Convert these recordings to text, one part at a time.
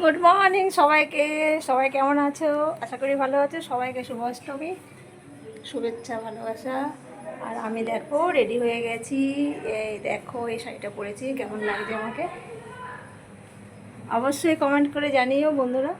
Good morning সবাইকে। সবাই কেমন আছো? আশা করি ভালো আছো। সবাইকে শুভাষ্টমী। শুভেচ্ছা, ভালোবাসা। আর আমি দেখো রেডি হয়ে গেছি। এই দেখো, এই শাড়িটা পরেছি। কেমন লাগছে আমাকে? অবশ্যই কমেন্ট করে জানিও বন্ধুরা।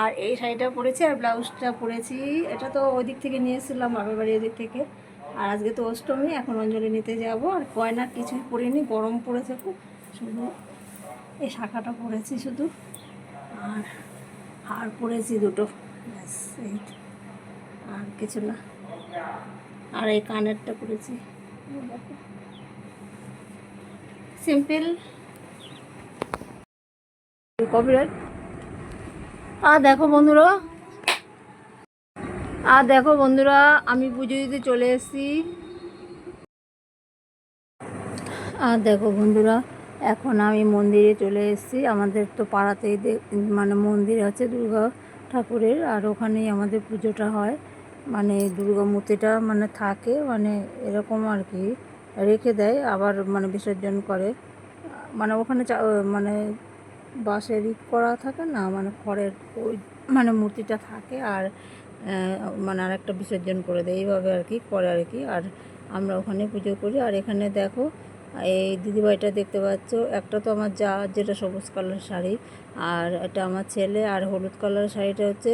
আর এই শাড়িটা পরেছি আর ব্লাউজটা পরেছি। এটা তো ওই দিক থেকে নিয়ে এসেছিলাম বাবার বাড়ির ওদিক থেকে। আর আজকে তো অষ্টমী, এখন অঞ্জলি নিতে যাব। আর গয়না কিছুই পরিনি, গরম পড়েছে খুব। শুধু এই শাখাটা পরেছি শুধু। আর হার পরেছি দুটো। ব্যাস, এই আর কিছু না। আর এই কানেরটা পরেছি। সিম্পল কপিরাইট আর দেখো বন্ধুরা। আর দেখো বন্ধুরা, আমি পুজো দিতে চলে এসেছি। আর দেখো বন্ধুরা এখন আমি মন্দিরে চলে এসেছি। আমাদের তো পাড়াতেই মানে মন্দির আছে দুর্গা ঠাকুরের, আর ওখানেই আমাদের পুজোটা হয়। মানে দুর্গা মূর্তিটা মানে থাকে মানে এরকম আর কি, রেখে দেয়, আবার মানে বিসর্জন করে। মানে ওখানে মানে বাঁশের ই করা থাকে না মানে খড়ের ওই মানে মূর্তিটা থাকে, আর মানে আর একটা বিসর্জন করে দেয়। এইভাবে আর কি করে আর কি, আর আমরা ওখানে পুজো করি। আর এখানে দেখো এই দিদিভাইটা দেখতে পাচ্ছ, একটা তো আমার যা যেটা সবুজ কালার শাড়ি, আর এটা আমার ছেলে, আর হলুদ কালার শাড়িটা হচ্ছে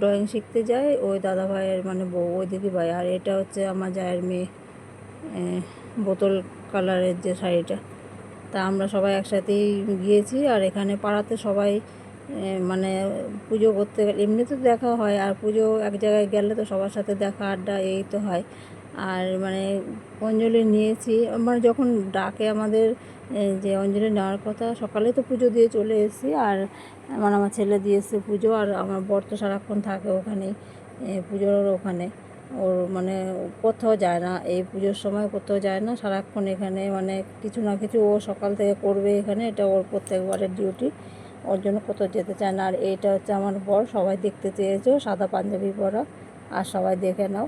ড্রয়িং শিখতে যায়, ওই দাদা ভাইয়ের মানে বউ, ওই দিদিভাই, আর এটা হচ্ছে আমার জায়ের মেয়ে বোতল কালারের যে শাড়িটা। তা আমরা সবাই একসাথেই গিয়েছি, আর এখানে পাড়াতে সবাই মানে পুজো করতে গেলে, এমনিতে তো দেখা হয়, আর পুজো এক জায়গায় গেলে তো সবার সাথে দেখা, আড্ডা, এই তো হয়। আর মানে অঞ্জলি নিয়েছি। মানে যখন ডাকে আমাদের যে অঞ্জলি নেওয়ার কথা, সকালে তো পুজো দিয়ে চলে এসেছি। আর মানে আমার ছেলে দিয়েছে পুজো, আর আমার বর তো সারাক্ষণ থাকে ওখানে পুজোর ওখানে। ওর মানে কোথাও যায় না, এই পুজোর সময় কোথাও যায় না। সারাক্ষণ এখানে মানে কিছু না কিছু ও সকাল থেকে করবে এখানে, এটা ওর প্রত্যেকবারের ডিউটি ওর জন্য কোথাও যেতে চায় না। আর এইটা হচ্ছে আমার বর, সবাই দেখতে চেয়েছো, সাদা পাঞ্জাবি পরা। আর সবাই দেখে নাও।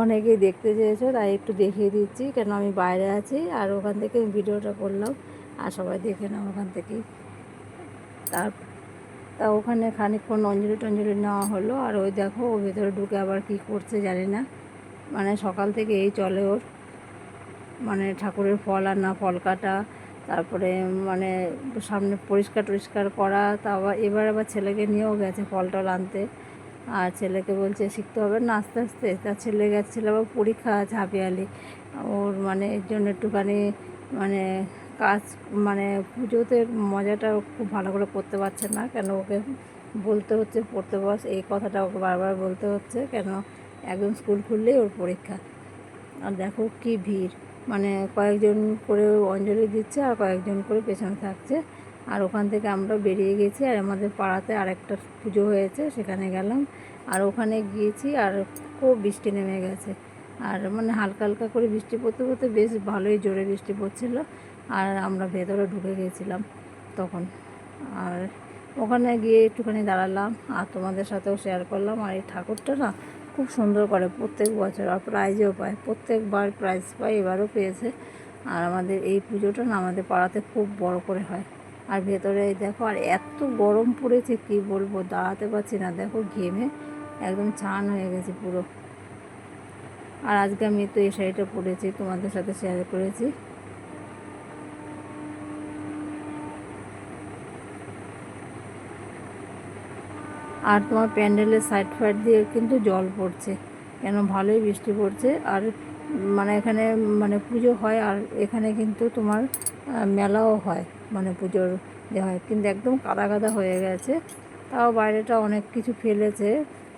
অনেকেই দেখতে চেয়েছো, তাই একটু দেখিয়ে দিচ্ছি কেন আমি বাইরে আছি আর ওখান থেকে ভিডিওটা করলাম আর সবাই দেখে নাও ওখান থেকেই তার, তা ওখানে খানিকক্ষণ অঞ্জলি টঞ্জলি নেওয়া হলো আর ওই দেখো ও ভেতরে ঢুকে আবার কি করছে জানি না। মানে সকাল থেকে এই চলে ওর। মানে ঠাকুরের ফল আনা, ফল কাটা, তারপরে মানে সামনে পরিষ্কার টরিষ্কার করা, তা আবার এবার আবার ছেলেকে নিয়েও গেছে ফল টল আনতে। আর ছেলেকে বলছে, শিখতে হবে। না আস্তে আস্তে তার ছেলে গেছিল আবার পরীক্ষা হাফিয়ালি ওর মানে এর জন্য একটুখানি মানে কাজ মানে পুজোতে মজাটা খুব ভালো করে করতে পারছে না। কেন ওকে বলতে হচ্ছে, পড়তে বস। এই কথাটা ওকে বারবার বলতে হচ্ছে। কেন? একদম স্কুল খুললেই ওর পরীক্ষা। আর দেখো কি ভিড়। মানে কয়েকজন করে অঞ্জলি দিচ্ছে আর কয়েকজন করে পেছনে থাকছে। আর ওখান থেকে আমরা বেরিয়ে গেছি আর আমাদের পাড়াতে আরেকটা পুজো হয়েছে, সেখানে গেলাম। আর ওখানে গিয়েছি আর খুব বৃষ্টি নেমে গেছে। আর মানে হালকা হালকা করে বৃষ্টি পড়তে পড়তে বেশ ভালোই জোরে বৃষ্টি পড়ছিল আর আমরা ভেতরে ঢুকে গেছিলাম তখন। আর ওখানে গিয়ে একটুখানি দাঁড়ালাম আর তোমাদের সাথেও শেয়ার করলাম। আর এই ঠাকুরটা না খুব সুন্দর করে প্রত্যেক বছর আর প্রাইজও পায়, প্রত্যেকবার প্রাইজ পায়, এবারও পেয়েছে। আর আমাদের এই পুজোটা না আমাদের পাড়াতে খুব বড় করে হয়। আর ভেতরে দেখো, আর এত গরম পড়েছে, কি বলব, দাঁড়াতে পারছি না। দেখো, ঘেমে একদম ছান হয়ে গেছে পুরো। আর আজকে আমি তো এই শাড়িটা পরেছি, তোমাদের সাথে শেয়ার করেছি। আর তোমার প্যান্ডেলের সাইড ফাইড দিয়ে কিন্তু জল পড়ছে, কেন ভালোই বৃষ্টি পড়ছে। আর মানে এখানে মানে পুজো হয়, আর এখানে কিন্তু তোমার মেলাও হয়। মানে পুজোর যে হয়। কিন্তু একদম কাদা কাদা হয়ে গেছে। তাও বাইরেটা অনেক কিছু ফেলেছে,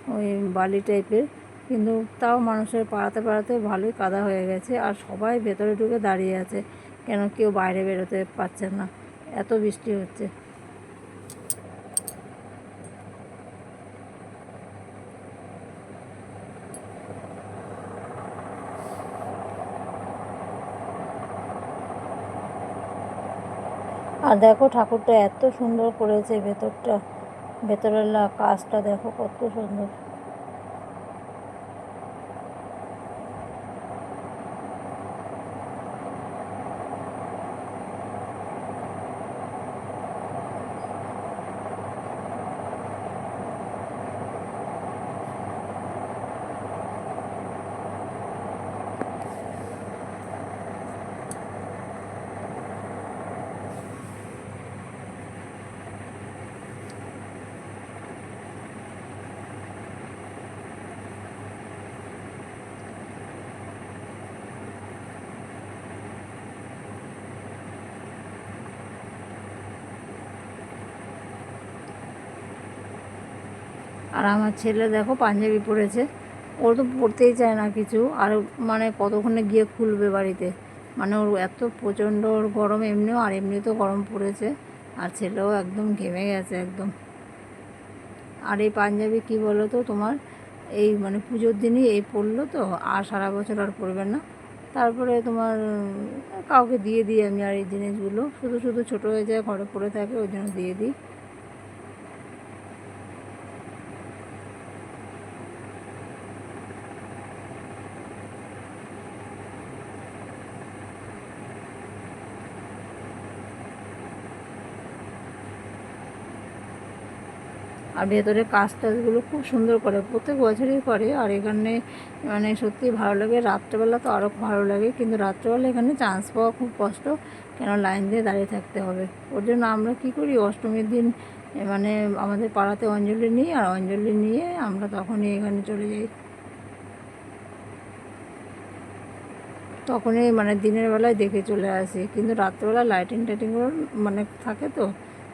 ওই বালি টাইপের। কিন্তু তাও মানুষের পাড়াতে পাড়াতে ভালোই কাদা হয়ে গেছে আর সবাই ভেতরে ঢুকে দাঁড়িয়ে আছে। কেন কেউ বাইরে বেরোতে পারছে না। এত বৃষ্টি হচ্ছে। আর দেখো ঠাকুরটা এত সুন্দর করেছে ভেতরটা ভেতরের কাজটা দেখো কত সুন্দর। আর আমার ছেলে দেখো পাঞ্জাবি পরেছে। ওর তো পড়তেই চায় না কিছু। আর মানে কতক্ষণে গিয়ে খুলবে বাড়িতে? মানে ওর এত প্রচণ্ড ওর গরম এমনিও, আর এমনিতেও গরম পড়েছে। আর ছেলেও একদম ঘেমে গেছে একদম। আর এই পাঞ্জাবি কি বলো তো তোমার? এই মানে পুজোর দিনই এই পরলো তো, আর সারা বছর আর পরবে না। তারপরে তোমার কাউকে দিয়ে দিই আমি আর এই জিনিসগুলো। শুধু শুধু ছোটো হয়ে যায়, ঘরে পড়ে থাকে, ওই জন্য দিয়ে দিই। আর ভেতরে কাজ টাজগুলো খুব সুন্দর করে, প্রত্যেক বছরই করে। আর এখানে মানে সত্যি ভালো লাগে, রাত্রেবেলা তো আরও ভালো লাগে। কিন্তু রাত্রেবেলা এখানে চান্স পাওয়া খুব কষ্ট, কেন লাইন দিয়ে দাঁড়িয়ে থাকতে হবে। ওর জন্য আমরা কী করি? অষ্টমীর দিন মানে আমাদের পাড়াতে অঞ্জলি নিই, আর অঞ্জলি নিয়ে আমরা তখনই এখানে চলে যাই। তখনই মানে দিনের বেলায় দেখে চলে আসি। কিন্তু রাত্রেবেলা লাইটিং টাইটিংগুলো মানে থাকে তো,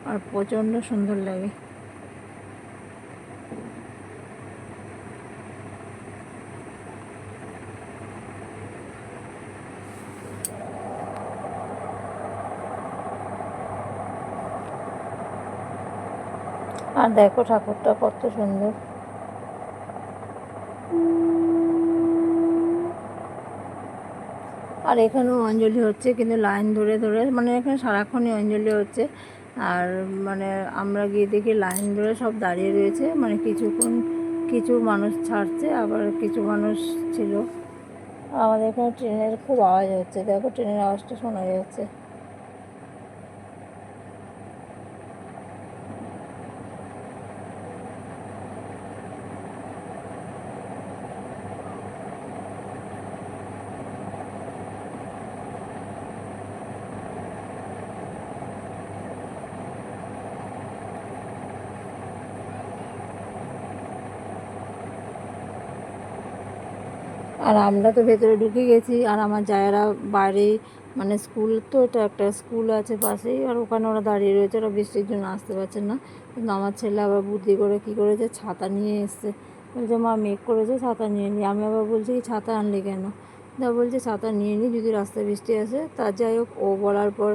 আর প্রচণ্ড সুন্দর লাগে। আর দেখো ঠাকুরটা কত সুন্দর। আর এখানেও অঞ্জলি হচ্ছে, কিন্তু লাইন ধরে ধরে মানে এখানে সারাক্ষণই অঞ্জলি হচ্ছে। আর মানে আমরা গিয়ে দেখি লাইন ধরে সব দাঁড়িয়ে রয়েছে মানে কিছুক্ষণ কিছু মানুষ ছাড়ছে, আবার কিছু মানুষ ছিল। আমাদের এখানে ট্রেনের খুব আওয়াজ হচ্ছে, দেখো ট্রেনের আওয়াজটা শোনা যাচ্ছে। আর আমরা তো ভেতরে ঢুকে গেছি, আর আমার জায়েরা বাইরে মানে স্কুল তো এটা একটা স্কুল আছে পাশেই, আর ওখানে ওরা দাঁড়িয়ে রয়েছে, ওরা বৃষ্টির জন্য আসতে পারছে না। কিন্তু আমার ছেলে আবার বুদ্ধি করে কী করেছে, ছাতা নিয়ে এসছে। বলছে, মা, মেঘ করেছে, ছাতা নিয়ে নি। আমি আবার বলছি, কি ছাতা আনলি কেন? তা বলছে, ছাতা নিয়ে নি, যদি রাস্তায় বৃষ্টি আসে, তা যাই হোক। ও বলার পর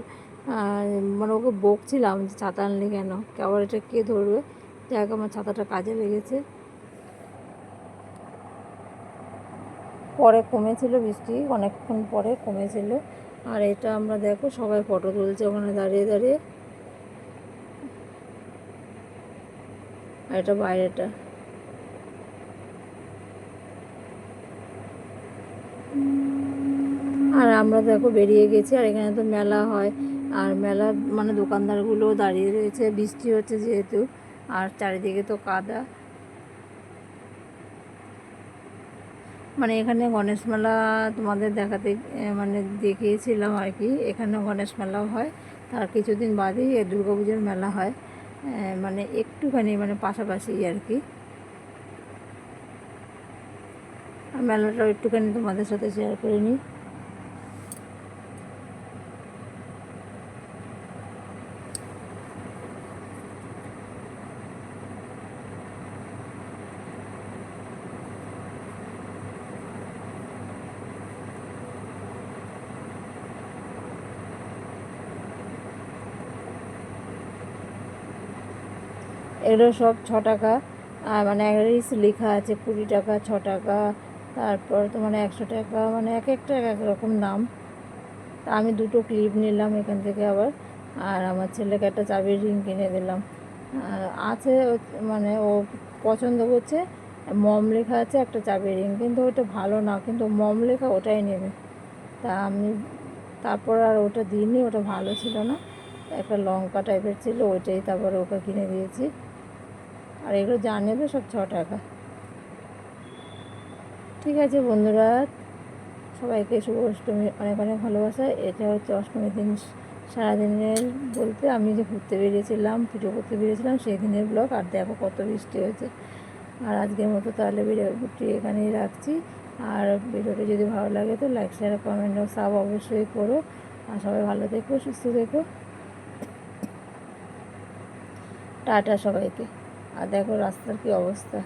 মানে ওকে বকছিলাম যে, ছাতা আনলি কেন? আবার এটা কে ধরবে? যাক আমার ছাতাটা কাজে লেগেছে। পরে কমেছিল বৃষ্টি, অনেকক্ষণ পরে কমেছিল। আর এটা আমরা দেখো, সবাই ফটো তুলছে ওখানে দাঁড়িয়ে দাঁড়িয়ে। আর এটা বাইরেটা। আর আমরা দেখো বেরিয়ে গেছি, আর এখানে তো মেলা হয়। আর মেলা মানে দোকানদারগুলো দাঁড়িয়ে রয়েছে। বৃষ্টি হচ্ছে যেহেতু, আর চারিদিকে তো কাদা। মানে এখানে গণেশ মেলা তোমাদের দেখাতে মানে দেখিয়েছিলাম আর কি। এখানেও গণেশ মেলাও হয়। তার কিছুদিন বাদেই দুর্গা পুজোর মেলা হয়। মানে একটুখানি মানে পাশাপাশি আর কি। মেলাটাও একটুখানি তোমাদের সাথে শেয়ার করে নিই। এগুলো সব ছ টাকা। আর মানে লেখা আছে কুড়ি টাকা, ছ টাকা। তারপর তোমার একশো টাকা মানে এক একটা এক এক রকম দাম। তা আমি দুটো ক্লিপ নিলাম এখান থেকে আবার। আর আমার ছেলেকে একটা চাবির রিং কিনে দিলাম। আছে মানে ও পছন্দ করছে, মম লেখা আছে একটা চাবির রিং কিন্তু ওটা ভালো না, কিন্তু মম লেখা ওটাই নেবে। তা আমি তারপর আর ওটা দিইনি, ওটা ভালো ছিল না। একটা লঙ্কা টাইপের ছিল, ওইটাই তারপরে ওকে কিনে দিয়েছি। আর এগুলো যা নেবে সব ছ টাকা। ঠিক আছে বন্ধুরা, সবাইকে শুভ অষ্টমী, অনেক অনেক ভালোবাসা। এটা হচ্ছে অষ্টমীর দিন সারাদিনের বলতে আমি যে ঘুরতে বেরিয়েছিলাম, পুজো করতে বেরিয়েছিলাম, সেই দিনের ব্লগ আর দেখো কত বৃষ্টি হয়েছে। আর আজকের মতো তাহলে ভিডিওটি এখানেই রাখছি। আর ভিডিওটি যদি ভালো লাগে তো লাইক শেয়ার কমেন্ট ও সাব অবশ্যই করো। আর সবাই ভালো থেকো, সুস্থ থেকো। টাটা সবাইকে। আর দেখো রাস্তার কি অবস্থা।